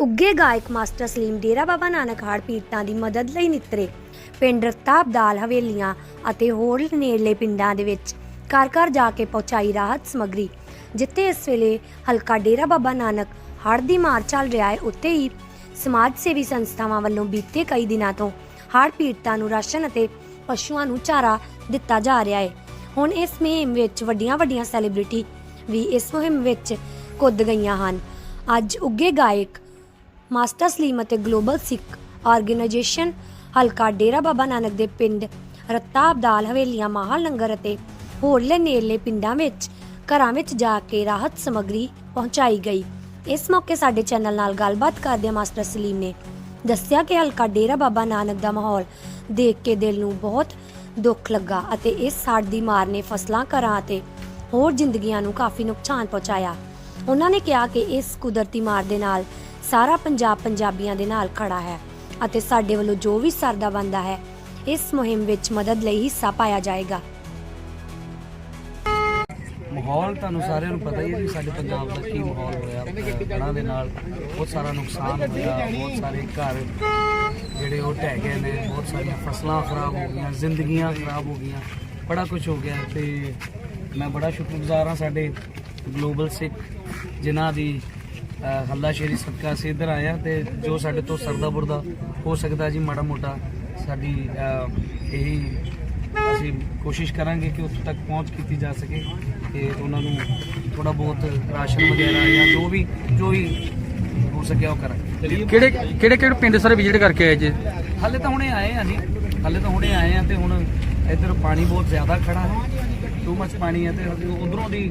ਉੱਗੇ ਗਾਇਕ ਮਾਸਟਰ ਸਲੀਮ ਡੇਰਾ ਬਾਬਾ ਨਾਨਕ ਹਾੜ ਪੀੜਤਾਂ ਦੀ ਮਦਦ ਲਈ ਨਿਤਰੇ। ਪਿੰਡ ਰਤਾਬ ਦਾਲ ਹਵੇਲੀਆਂ ਅਤੇ ਹੋਰ ਨੇੜਲੇ ਪਿੰਡਾਂ ਦੇ ਵਿੱਚ ਘਰ ਘਰ ਜਾ ਕੇ ਪਹੁੰਚਾਈ ਰਾਹਤ ਸਮੱਗਰੀ, ਜਿੱਥੇ ਇਸ ਵੇਲੇ ਹਲਕਾ ਡੇਰਾ ਬਾਬਾ ਨਾਨਕ ਹੜ੍ਹ ਦੀ ਮਾਰ ਚੱਲ ਰਿਹਾ ਹੈ। ਉੱਥੇ ਹੀ ਸਮਾਜ ਸੇਵੀ ਸੰਸਥਾਵਾਂ ਵੱਲੋਂ ਬੀਤੇ ਕਈ ਦਿਨਾਂ ਤੋਂ ਹੜ੍ਹ ਪੀੜਤਾਂ ਨੂੰ ਰਾਸ਼ਨ ਅਤੇ ਪਸ਼ੂਆਂ ਨੂੰ ਚਾਰਾ ਦਿੱਤਾ ਜਾ ਰਿਹਾ ਹੈ। ਹੁਣ ਇਸ ਮੁਹਿੰਮ ਵਿੱਚ ਵੱਡੀਆਂ ਵੱਡੀਆਂ ਸੈਲੀਬ੍ਰਿਟੀ ਵੀ ਇਸ ਮੁਹਿੰਮ ਵਿੱਚ ਕੁੱਦ ਗਈਆਂ ਹਨ। ਅੱਜ ਉੱਗੇ ਗਾਇਕ ਮਾਸਟਰ ਸਲੀਮ ਅਤੇ ਗਲੋਬਲ ਸਿੱਖ ਆਰਗੇਨਾਈਜੇਸ਼ਨ ਹਲਕਾ ਡੇਰਾ ਬਾਬਾ ਨਾਨਕ ਦੇ ਪਿੰਡ ਰੱਤਾ ਅਬਦਾਲ ਹਵੇਲੀਆਂ ਮਾਹਲ ਨੰਗਰ ਅਤੇ ਹੋਰਲੇ ਨੇੜਲੇ ਪਿੰਡਾਂ ਵਿੱਚ, ਘਰਾਂ ਵਿੱਚ ਜਾ ਕੇ ਰਾਹਤ ਸਮੱਗਰੀ ਪਹੁੰਚਾਈ ਗਈ। ਇਸ ਮੌਕੇ ਸਾਡੇ ਚੈਨਲ ਨਾਲ ਗੱਲਬਾਤ ਕਰਦਿਆਂ ਮਾਸਟਰ ਸਲੀਮ ਨੇ ਦੱਸਿਆ ਕਿ ਹਲਕਾ ਡੇਰਾ ਬਾਬਾ ਨਾਨਕ ਦਾ ਮਾਹੌਲ ਦੇਖ ਕੇ ਦਿਲ ਨੂੰ ਬਹੁਤ ਦੁੱਖ ਲੱਗਾ ਅਤੇ ਇਸ ਸਾੜ ਦੀ ਮਾਰ ਨੇ ਫਸਲਾਂ, ਘਰਾਂ ਅਤੇ ਹੋਰ ਜ਼ਿੰਦਗੀਆਂ ਨੂੰ ਕਾਫੀ ਨੁਕਸਾਨ ਪਹੁੰਚਾਇਆ। ਉਹਨਾਂ ਨੇ ਕਿਹਾ ਕਿ ਇਸ ਕੁਦਰਤੀ ਮਾਰ ਦੇ ਨਾਲ ਸਾਰਾ ਪੰਜਾਬ ਪੰਜਾਬੀਆਂ ਦੇ ਨਾਲ ਖੜਾ ਹੈ ਅਤੇ ਸਾਡੇ ਵੱਲੋਂ ਜੋ ਵੀ ਸਰਦਾ ਬੰਦਾ ਹੈ, ਇਸ ਮੁਹਿੰਮ ਵਿੱਚ ਮਦਦ ਲਈ ਹਿੱਸਾ ਪਾਇਆ ਜਾਏਗਾ। ਮਾਹੌਲ ਤੁਹਾਨੂੰ ਸਾਰਿਆਂ ਨੂੰ ਪਤਾ ਹੀ ਹੈ ਜੀ, ਸਾਡੇ ਪੰਜਾਬ ਦਾ ਕੀ ਮਾਹੌਲ ਹੋਇਆ ਹੜ੍ਹਾਂ ਦੇ ਨਾਲ ਬਹੁਤ ਸਾਰਾ ਨੁਕਸਾਨ ਹੋਇਆ, ਬਹੁਤ ਸਾਰੇ ਘਰ ਜਿਹੜੇ ਉਹ ਢਹਿ ਗਏ ਨੇ, ਬਹੁਤ ਸਾਰੀਆਂ ਫਸਲਾਂ ਖਰਾਬ ਹੋ ਗਈਆਂ, ਜ਼ਿੰਦਗੀਆਂ ਖਰਾਬ ਹੋ ਗਈਆਂ, ਬੜਾ ਕੁਝ ਹੋ ਗਿਆ ਤੇ ਮੈਂ ਬੜਾ ਸ਼ੁਕਰਗੁਜ਼ਾਰ ਹਾਂ ਸਾਡੇ ਗਲੋਬਲ ਸਿੱਖ ਜਿਨ੍ਹਾਂ ਦੀ ਅਹ, ਹੱਲਾਸ਼ੇਰੀ ਸਦਕਾ ਅਸੀਂ ਇੱਧਰ ਆਏ ਹਾਂ ਤੇ ਜੋ ਸਾਡੇ ਤੋਂ ਸਰਦਾ ਬੁਰਦਾ ਹੋ ਸਕਦਾ ਜੀ ਮਾੜਾ ਮੋਟਾ ਸਾਡੀ ਇਹੀ ਅਸੀਂ ਕੋਸ਼ਿਸ਼ ਕਰਾਂਗੇ ਕਿ ਉੱਥੇ ਤੱਕ ਪਹੁੰਚ ਕੀਤੀ ਜਾ ਸਕੇ ਤੇ ਉਹਨਾਂ ਨੂੰ ਥੋੜਾ ਬਹੁਤ ਰਾਸ਼ਨ ਵਗੈਰਾ ਜਾਂ ਜੋ ਵੀ ਜੋ ਵੀ ਹੋ ਸਕਿਆ ਉਹ ਕਰਾਂਗੇ। ਕਿਹੜੇ ਕਿਹੜੇ ਕਿਹੜੇ ਪਿੰਡ ਸਰ ਵਿਜ਼ਿਟ ਕਰਕੇ ਆਏ ਜੀ? ਹਾਲੇ ਤਾਂ ਹੁਣੇ ਆਏ ਆ ਜੀ ਹਾਲੇ ਤਾਂ ਹੁਣੇ ਆਏ ਆ ਤੇ ਹੁਣ ਇੱਧਰ ਪਾਣੀ ਬਹੁਤ ਜ਼ਿਆਦਾ ਖੜਾ ਹੈ ਟੂ ਮੱਚ ਪਾਣੀ ਹੈ ਤੇ ਉਧਰੋਂ ਦੀ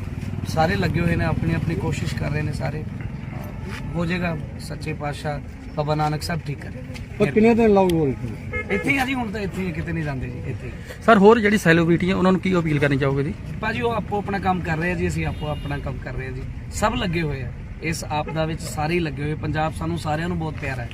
ਸਾਰੇ ਲੱਗੇ ਹੋਏ ਨੇ ਆਪਣੀ ਆਪਣੀ ਕੋਸ਼ਿਸ਼ ਕਰ ਰਹੇ ਨੇ ਸਾਰੇ। ਹੋ ਜਾਏਗਾ ਸੱਚੇ ਪਾਤਸ਼ਾਹ ਬਾਬਾ ਨਾਨਕ ਸਾਹਿਬ ਠੀਕ ਕਰੇ। ਕਿੰਨੇ ਦਿਨ ਲਾਉਗੇ ਇੱਥੇ ਹੀ ਆ ਜੀ ਹੁਣ ਤਾਂ ਇੱਥੇ ਹੀ ਕਿਤੇ ਨਹੀਂ ਜਾਂਦੇ ਜੀ ਇੱਥੇ ਹੀ। ਸਰ ਹੋਰ ਜਿਹੜੀ ਸੈਲੀਬ੍ਰਿਟੀ ਹੈ ਉਹਨਾਂ ਨੂੰ ਕੀ ਅਪੀਲ ਕਰਨੀ ਚਾਹੋਗੇ ਜੀ? ਭਾਜੀ ਉਹ ਆਪੋ ਆਪਣਾ ਕੰਮ ਕਰ ਰਹੇ ਆ ਜੀ ਅਸੀਂ ਆਪੋ ਆਪਣਾ ਕੰਮ ਕਰ ਰਹੇ ਆ ਜੀ। ਸਭ ਲੱਗੇ ਹੋਏ ਆ। ਇਸ ਆਪਦਾ ਵਿੱਚ ਸਾਰੇ ਹੀ ਲੱਗੇ ਹੋਏ ਪੰਜਾਬ ਸਾਨੂੰ ਸਾਰਿਆਂ ਨੂੰ ਬਹੁਤ ਪਿਆਰਾ ਹੈ।